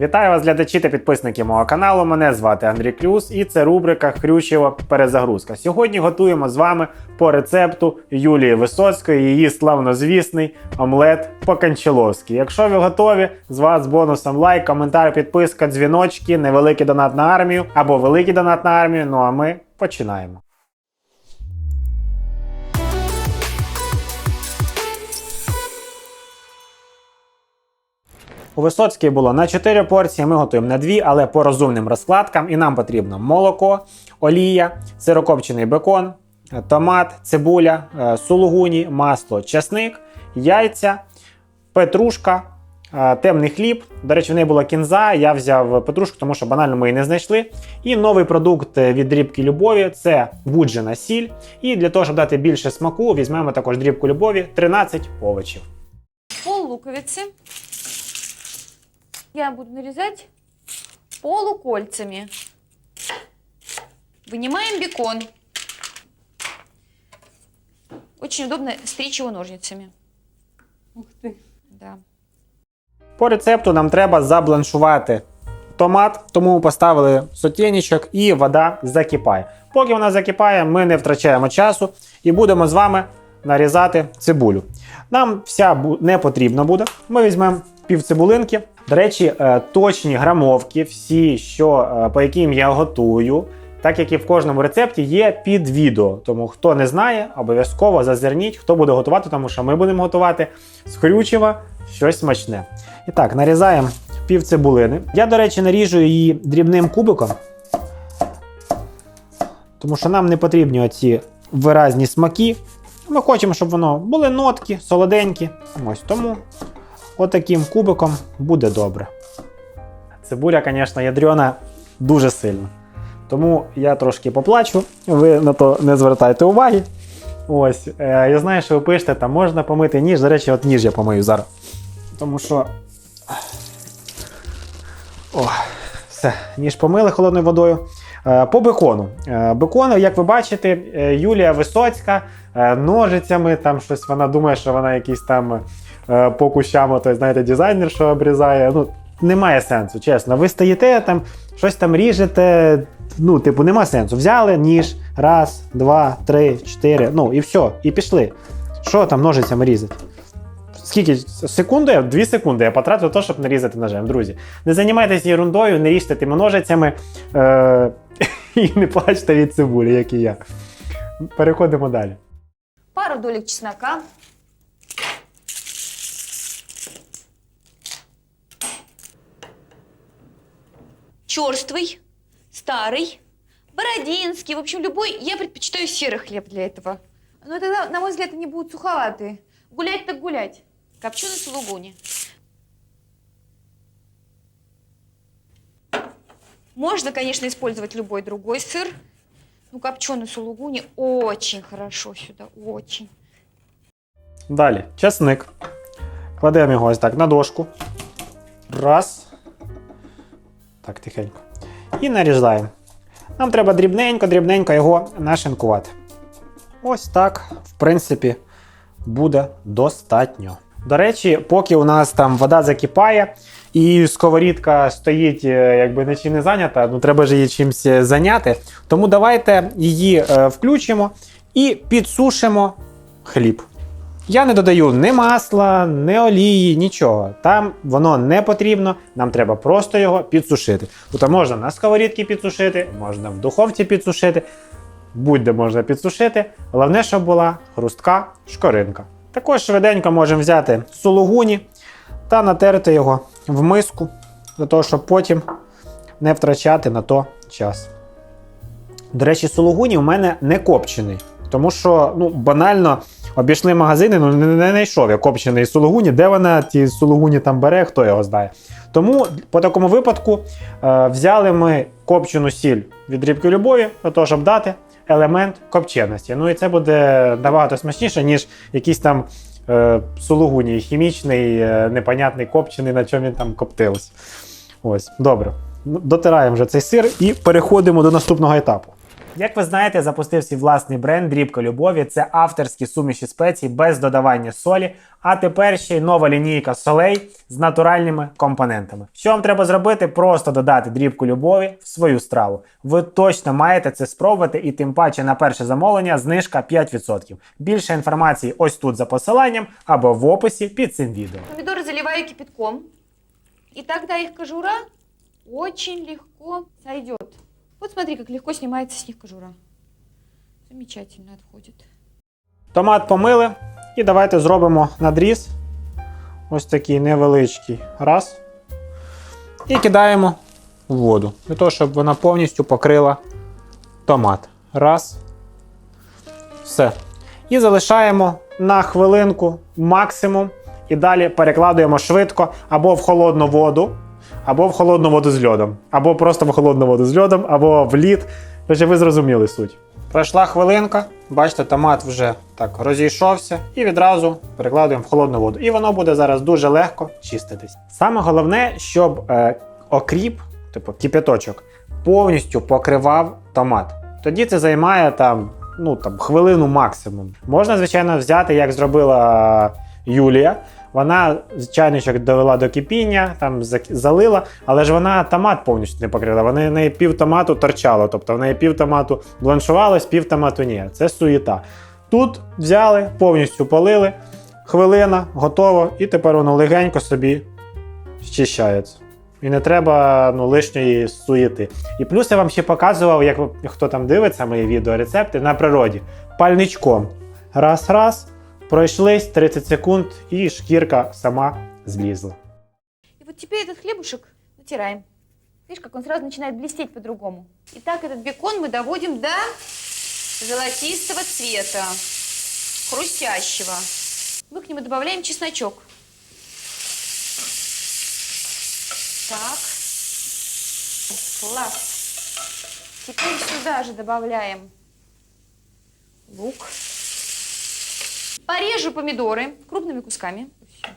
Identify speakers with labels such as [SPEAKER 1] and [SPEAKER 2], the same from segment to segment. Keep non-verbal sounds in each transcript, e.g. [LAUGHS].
[SPEAKER 1] Вітаю вас, глядачі та підписники мого каналу. Мене звати Андрій Клюс, і це рубрика Хрющева перезагрузка. Сьогодні готуємо з вами по рецепту Юлії Висоцької її славнозвісний омлет по-канчеловськи. Якщо ви готові, з вас бонусом лайк, коментар, підписка, дзвіночки, невеликий донат на армію або великий донат на армію. Ну а ми починаємо. У Висоцькій було на 4 порції, ми готуємо на 2, але по розумним розкладкам. І нам потрібно молоко, олія, сирокопчений бекон, е, томат, цибуля, е, сулугуні, масло, часник, яйця, петрушка, е, темний хліб. До речі, в неї була кінза. Я взяв петрушку, тому що банально ми її не знайшли. І новий продукт від дрібки любові це буджена сіль. І для того, щоб дати більше смаку, візьмемо також дрібку любові 13 овочів.
[SPEAKER 2] пол луковицы. Я буду нарезать полукольцами. Вынимаем бекон. Очень удобно стричь его ножницами.
[SPEAKER 3] Ух ти.
[SPEAKER 2] Да.
[SPEAKER 1] По рецепту нам треба забланшувати томат, тому ми поставили сотєнічок і вода закипає. Поки вона закипає, ми не втрачаємо часу і будемо з вами нарізати цибулю. Нам вся бу- не потрібна буде. Ми візьмемо пів цибулинки. До речі, е, точні грамовки, всі, що, е, по яким я готую, так як і в кожному рецепті, є під відео. Тому хто не знає, обов'язково зазирніть, хто буде готувати, тому що ми будемо готувати з хрючева щось смачне. І так, нарізаємо пів цибулини. Я, до речі, наріжу її дрібним кубиком, тому що нам не потрібні оці виразні смаки. Ми хочемо, щоб воно були нотки, солоденькі. Ось тому отаким кубиком буде добре. Цибуля, звісно, ядрена дуже сильно. Тому я трошки поплачу, ви на то не звертайте уваги. Ось, е, я знаю, що ви пишете, там можна помити ніж. До речі, от ніж я помию зараз. Тому що. О, все, ніж помили холодною водою. Е, По бекону. Е, Бекону, як ви бачите, е, Юлія Висоцька е, ножицями, там щось вона думає, що вона якийсь там е, по кущам, той, знаєте, дизайнер, що обрізає. Ну, немає сенсу, чесно. Ви стоїте там, щось там ріжете. Ну, типу, нема сенсу. Взяли ніж, раз, два, три, чотири. Ну і все, і пішли. Що там ножицями різати? Скільки секунди? я- Дві секунди я потратив те, щоб нарізати ножем, друзі. Не займайтеся ерундою, не ріжте тими ножицями е- [LAUGHS] і не плачте від цибулі, як і я. Переходимо далі.
[SPEAKER 2] Пару долек чеснока. Черствый, старый, бородинский. В общем, любой. Я предпочитаю серый хлеб для этого. Но тогда, на мой взгляд, они будут суховатые. Гулять так гулять. Копченый сулугуни. Можно, конечно, использовать любой другой сыр. Ну, копченый сулугуни очень хорошо сюда, очень.
[SPEAKER 1] Далі. Часник. Кладемо його ось так на дошку. Раз. Так, тихенько. І нарізаємо. Нам треба дрібненько-дрібненько його нашинкувати. Ось так, в принципі, буде достатньо. До речі, поки у нас там вода закипає і сковорідка стоїть, е, якби нічим не зайнята, ну треба ж її чимось е, зайняти. Тому давайте її е, включимо і підсушимо хліб. Я не додаю ні масла, ні олії, нічого. Там воно не потрібно, нам треба просто його підсушити. Тобто можна на сковорідці підсушити, можна в духовці підсушити, будь-де можна підсушити. Головне, щоб була хрустка шкоринка. Також швиденько можемо взяти сулугуні та натерти його в миску, для того, щоб потім не втрачати на то час. До речі, сулугуні у мене не копчений, тому що ну, банально обійшли магазини, ну не, знайшов я копчений сулугуні. Де вона ті сулугуні там бере, хто його знає. Тому по такому випадку е, взяли ми копчену сіль від рібки любові, для того, щоб дати елемент копченості. Ну і це буде набагато смачніше, ніж якийсь там е, сулугуні хімічний, е, непонятний копчений, на чому він там коптився. Ось, добре. Дотираємо вже цей сир і переходимо до наступного етапу. Як ви знаєте, запустив свій власний бренд Дрібка Любові. Це авторські суміші спецій без додавання солі. А тепер ще й нова лінійка солей з натуральними компонентами. Що вам треба зробити? Просто додати дрібку любові в свою страву. Ви точно маєте це спробувати, і тим паче на перше замовлення знижка 5%. Більше інформації ось тут за посиланням або в описі під цим відео.
[SPEAKER 2] Помидоры заливаю кипятком. И тогда их кожура очень легко сойдет. Вот смотри, как легко снимается с них кожура. Замечательно отходит.
[SPEAKER 1] Томат помили. І давайте зробимо надріз. Ось такий невеличкий. Раз. І кидаємо в воду. Для того, щоб вона повністю покрила томат. Раз. Все. І залишаємо на хвилинку максимум. І далі перекладуємо швидко або в холодну воду, або в холодну воду з льодом, або просто в холодну воду з льодом, або в лід. Вже ви зрозуміли суть. Пройшла хвилинка, бачите, томат вже так розійшовся, і відразу перекладуємо в холодну воду. І воно буде зараз дуже легко чиститись. Саме головне, щоб е, окріп, типу кипяточок, повністю покривав томат. Тоді це займає там, ну, там, хвилину максимум. Можна, звичайно, взяти, як зробила Юлія. Вона чайничок довела до кипіння, там залила, але ж вона томат повністю не покрила. Вона в неї пів томату торчало. Тобто в неї пів томату бланшувалось, пів томату ні. Це суєта. Тут взяли, повністю полили, хвилина, готово, і тепер воно легенько собі щищається. І не треба ну, лишньої суєти. І плюс я вам ще показував, як хто там дивиться мої відео рецепти на природі. Пальничком. Раз-раз, пройшлись 30 секунд, і шкірка сама злізла.
[SPEAKER 2] И вот теперь этот хлебушек натираем. Видишь, как он сразу начинает блестеть по-другому. Итак, этот бекон мы доводим до золотистого цвета, хрустящего. Мы к нему добавляем чесночок. Так. Класс. Теперь сюда же добавляем лук. Порежу помидоры крупными кусками. Всё.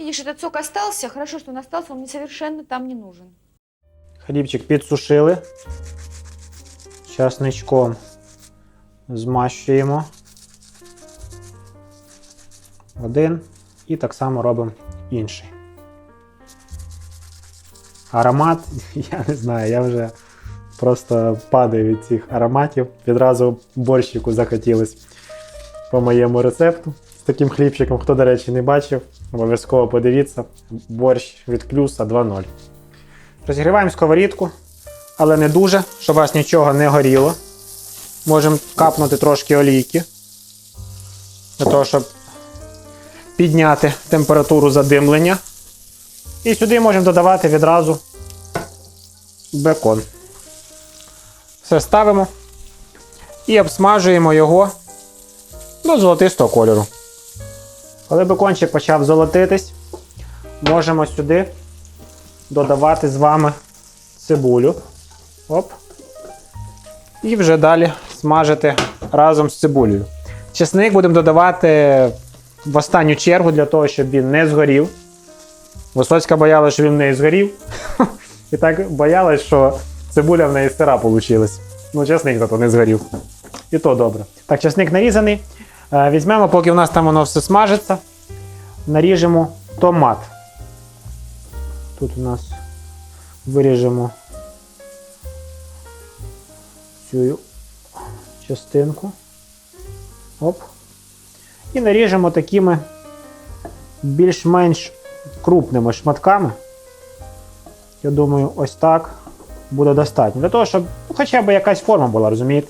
[SPEAKER 2] Видишь, этот сок остался. Хорошо, что он остался, он мне совершенно там не нужен.
[SPEAKER 1] Хлібчик підсушили. Часничком змащуємо. Один. І так само робимо інший. Аромат, [LAUGHS] я не знаю, я вже просто падаю від цих ароматів. Відразу борщику захотілось по моєму рецепту з таким хлібчиком. Хто, до речі, не бачив, обов'язково подивіться. Борщ від плюса 2.0. Розігріваємо сковорідку, але не дуже, щоб у вас нічого не горіло. Можемо капнути трошки олійки. Для того, щоб підняти температуру задимлення. І сюди можемо додавати відразу бекон. Все ставимо і обсмажуємо його до золотистого кольору. Коли бекончик почав золотитись, можемо сюди додавати з вами цибулю. Оп. І вже далі смажити разом з цибулею. Чесник будемо додавати в останню чергу для того, щоб він не згорів. Висоцька боялась, що він в неї згорів. [LAUGHS] І так боялась, що цибуля в неї сира вийшла. Ну, чесник зато не згорів. І то добре. Так, чесник нарізаний. Е, Візьмемо, поки у нас там воно все смажиться. Наріжемо томат. Тут у нас виріжемо цю частинку. Оп. І наріжемо такими більш-менш крупними шматками. Я думаю, ось так буде достатньо. Для того, щоб ну, хоча б якась форма була, розумієте?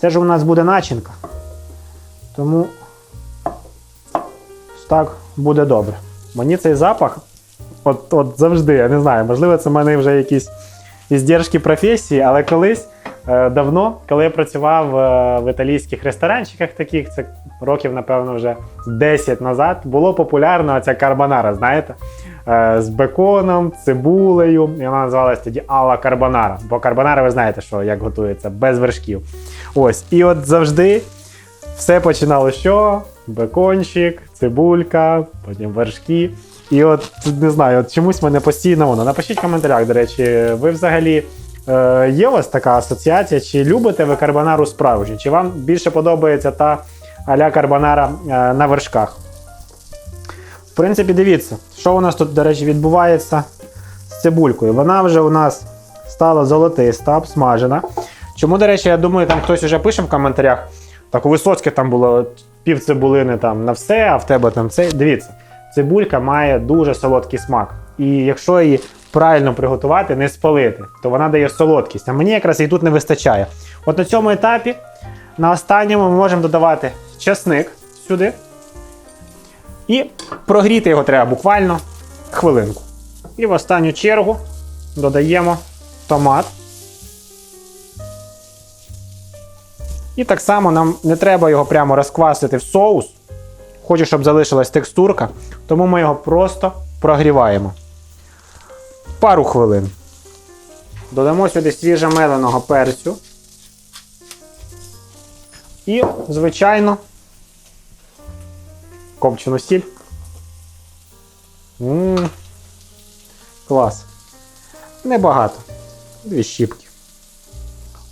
[SPEAKER 1] Це ж у нас буде начинка. Тому ось так буде добре. Мені цей запах от, от завжди, я не знаю, можливо, це в мене вже якісь іздержки професії, але колись давно, коли я працював е, в італійських ресторанчиках таких, це років, напевно, вже 10 назад, було популярно ця карбонара, знаєте? Е, з беконом, цибулею. І вона називалась тоді Алла Карбонара. Бо карбонара, ви знаєте, що як готується, без вершків. Ось. І от завжди все починало що? бекончик, цибулька, потім вершки. І от не знаю, от чомусь мене постійно воно. Напишіть в коментарях, до речі, ви взагалі е, є у вас така асоціація? Чи любите ви карбонару справжню? Чи вам більше подобається та аля карбонара е, на вершках? В принципі, дивіться, що у нас тут, до речі, відбувається з цибулькою. Вона вже у нас стала золотиста, обсмажена. Чому, до речі, я думаю, там хтось вже пише в коментарях. Так у Висоцьке там було пів цибулини там на все, а в тебе там це. Дивіться, цибулька має дуже солодкий смак. І якщо її правильно приготувати, не спалити, то вона дає солодкість. А мені якраз і тут не вистачає. От на цьому етапі, на останньому, ми можемо додавати чесник сюди. І прогріти його треба буквально хвилинку. І в останню чергу додаємо томат. І так само нам не треба його прямо розквасити в соус. Хочу, щоб залишилась текстурка, тому ми його просто прогріваємо. Пару хвилин. Додамо сюди свіже меленого перцю. І, звичайно, копчену сіль. М, Клас. Небагато. Дві щіпки.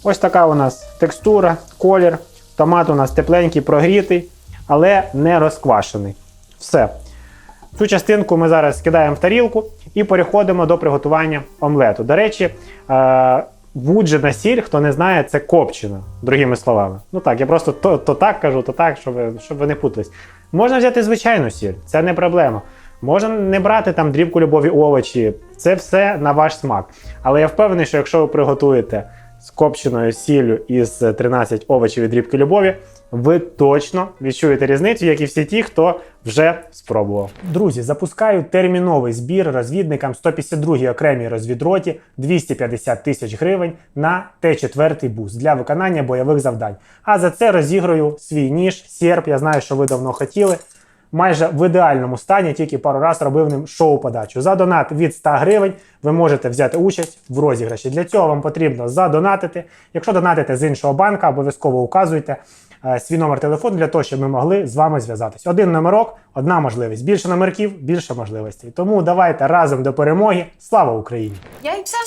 [SPEAKER 1] Ось така у нас текстура, колір. Томат у нас тепленький, прогрітий, але не розквашений. Все. Цю частинку ми зараз скидаємо в тарілку і переходимо до приготування омлету. До речі, е- вуджена сіль, хто не знає, це копчена, другими словами. Ну так, я просто то, то так кажу, то так, щоб, ви- щоб ви не путались. Можна взяти звичайну сіль, це не проблема. Можна не брати там дрібку любові овочі, це все на ваш смак. Але я впевнений, що якщо ви приготуєте з копченою сіллю із 13 овочів і дрібки любові, ви точно відчуєте різницю, як і всі ті, хто вже спробував. Друзі, запускаю терміновий збір розвідникам 152-й окремій розвідроті 250 тисяч гривень на Т4 бус для виконання бойових завдань. А за це розіграю свій ніж, серп. Я знаю, що ви давно хотіли. Майже в ідеальному стані, тільки пару раз робив ним шоу-подачу. За донат від 100 гривень ви можете взяти участь в розіграші. Для цього вам потрібно задонатити. Якщо донатите з іншого банка, обов'язково указуйте свій номер телефону для того, щоб ми могли з вами зв'язатись. Один номерок, одна можливість. Більше номерків, більше можливостей. Тому давайте разом до перемоги. Слава Україні!
[SPEAKER 2] Яйца.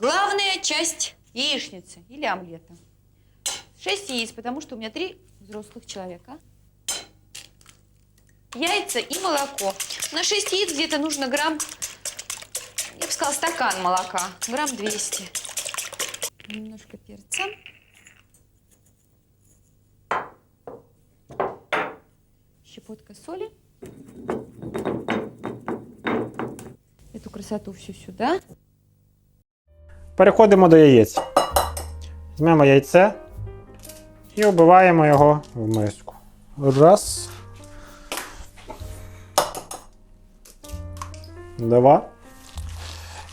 [SPEAKER 2] Главная часть яичницы или омлета. 6 яиц, потому что у меня три взрослых человека. Яйца и молоко. На 6 яиц где-то нужно грамм, я бы сказала, стакан молока. Грамм 200. Немножко перца. Щепотка соли. Эту красоту всю сюда.
[SPEAKER 1] Переходимо до яєць. Візьмемо яйце і вбиваємо його в миску. Раз. Два.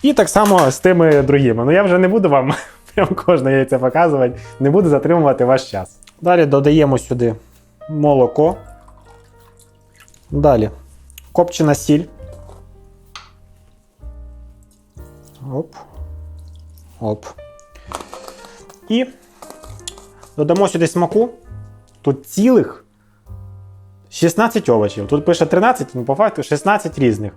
[SPEAKER 1] І так само з тими другими. Ну я вже не буду вам [LAUGHS] прям кожне яйце показувати, не буду затримувати ваш час. Далі додаємо сюди молоко. Далі копчена сіль. Оп. Оп. І додамо сюди смаку. Тут цілих 16 овочів. Тут пише 13, ну по факту 16 різних.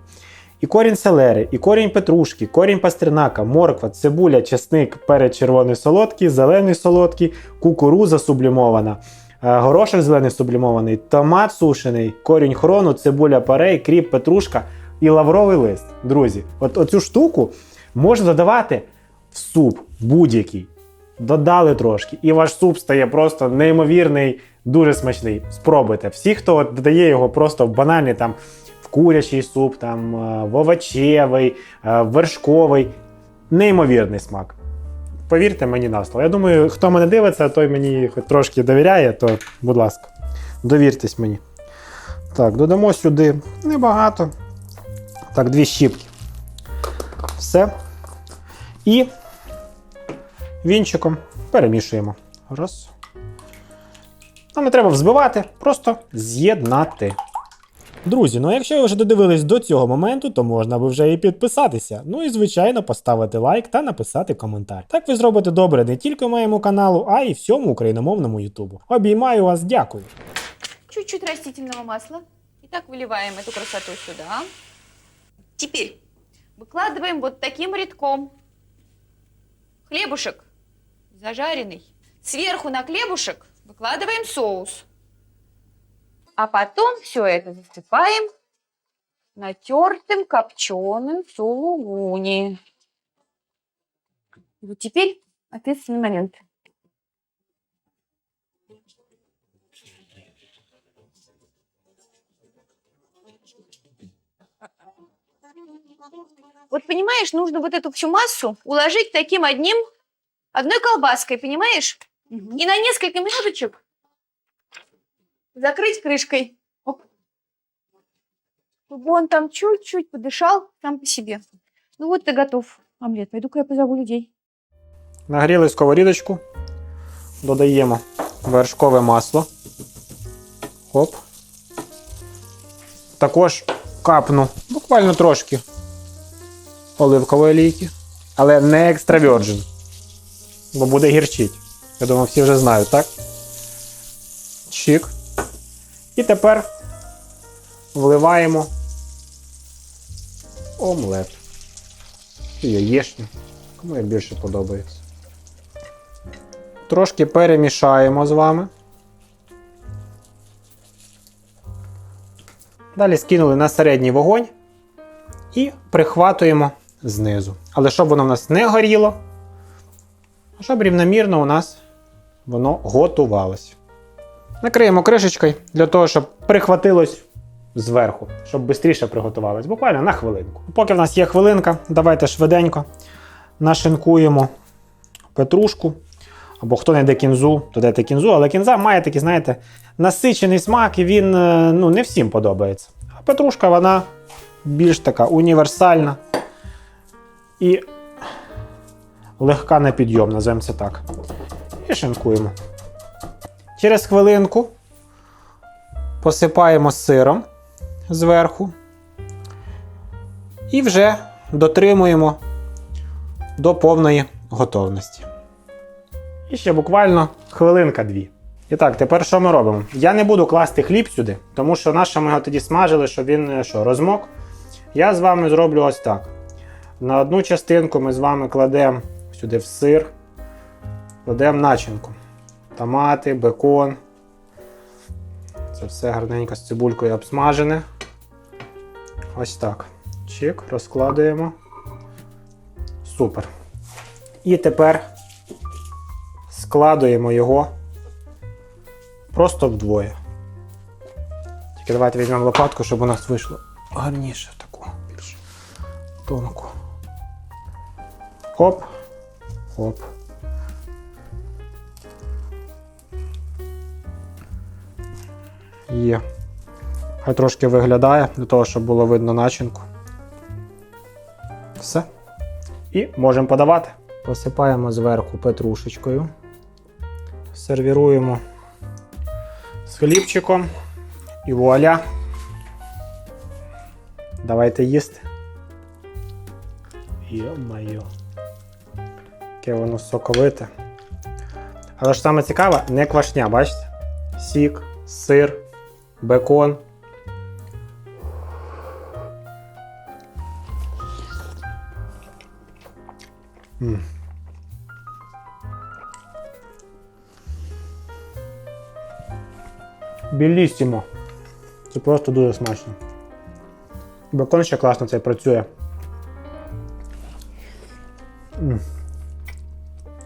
[SPEAKER 1] І корінь селери, і корінь петрушки, корінь пастернака, морква, цибуля, чесник, перець червоний солодкий, зелений солодкий, кукуруза сублімована, горошок зелений сублімований, томат сушений, корінь хрону, цибуля парей, кріп, петрушка і лавровий лист. Друзі, от оцю штуку можна додавати в суп будь-який. Додали трошки, і ваш суп стає просто неймовірний, дуже смачний. Спробуйте. Всі, хто от додає його просто в банальний там в курячий суп, там е, в овочевий, е, в вершковий. Неймовірний смак. Повірте мені на слово. Я думаю, хто мене дивиться, той мені хоч трошки довіряє, то, будь ласка, довіртесь мені. Так, додамо сюди небагато. Так, дві щіпки. Все. І вінчиком перемішуємо. Раз. Нам не треба взбивати, просто з'єднати. Друзі, ну а якщо ви вже додивились до цього моменту, то можна би вже і підписатися. Ну і звичайно поставити лайк та написати коментар. Так ви зробите добре не тільки моєму каналу, а й всьому україномовному Ютубу. Обіймаю вас, дякую.
[SPEAKER 2] чуть-чуть растительного масла. Итак, выливаем эту красоту сюда. Теперь выкладываем вот таким рядком. Хлебушек зажаренный. Сверху на хлебушек выкладываем соус. А потом все это засыпаем натертым копченым сулугуни. Вот теперь ответственный момент. Вот понимаешь, нужно вот эту всю массу уложить таким одним, одной колбаской, понимаешь? И на несколько минуточек закрыть крышкой. Оп. Чтобы он там чуть-чуть подышал сам по себе. Ну вот ты готов, омлет. Пойду-ка я позову людей.
[SPEAKER 1] Нагріли сковорідочку. Додаємо вершкове масло. Хоп. Також капну буквально трошки оливкової олійки, але не екстра virgin, бо буде гірчить. Я думаю, всі вже знають, так? Чик. І тепер вливаємо омлет. І яєчню. Кому як більше подобається. Трошки перемішаємо з вами. Далі скинули на середній вогонь і прихватуємо знизу. Але щоб воно в нас не горіло, щоб рівномірно у нас воно готувалось. Накриємо кришечкою для того, щоб прихватилось зверху, щоб швидше приготувалось. Буквально на хвилинку. Поки в нас є хвилинка, давайте швиденько нашинкуємо петрушку. Або хто не йде кінзу, то дайте кінзу, але кінза має такий, знаєте, насичений смак, і він е, ну, не всім подобається. А петрушка, вона більш така універсальна і легка на підйом, називаємо це так. І шинкуємо. Через хвилинку посипаємо сиром зверху і вже дотримуємо до повної готовності. І ще буквально хвилинка-дві. І так, тепер що ми робимо? Я не буду класти хліб сюди, тому що наше ми його тоді смажили, щоб він е, що, розмок. Я з вами зроблю ось так. На одну частинку ми з вами кладемо сюди в сир, кладемо начинку. Томати, бекон. Це все гарненько з цибулькою обсмажене. Ось так. Чик, розкладуємо. Супер. І тепер складуємо його просто вдвоє. Тільки давайте візьмемо лопатку, щоб у нас вийшло гарніше таку, більш тонку. Хоп, хоп. Є. Хай трошки виглядає для того, щоб було видно начинку. Все. І можемо подавати. Посипаємо зверху петрушечкою. Сервіруємо з хлібчиком. І вуаля. Давайте їсти. Йо-майо. Яке воно соковите. Але ж саме цікаве, не квашня, бачите? Сік, сир, бекон. М. Білісімо. Це просто дуже смачно. Бекон ще класно цей працює.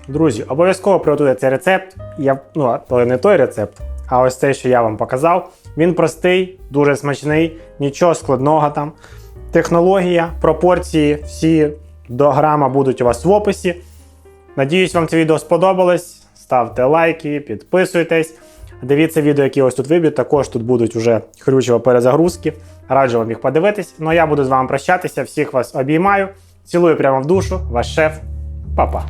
[SPEAKER 1] Друзі, обов'язково приготуйте цей рецепт. Я, ну, але не той рецепт, а ось цей, що я вам показав. Він простий, дуже смачний, нічого складного там. Технологія, пропорції, всі до грама будуть у вас в описі. Надіюсь, вам це відео сподобалось. Ставте лайки, підписуйтесь. Дивіться відео, які ось тут виб'ють. Також тут будуть уже хрючево перезагрузки. Раджу вам їх подивитись. Ну а я буду з вами прощатися. Всіх вас обіймаю. Цілую прямо в душу. Ваш шеф. Па-па.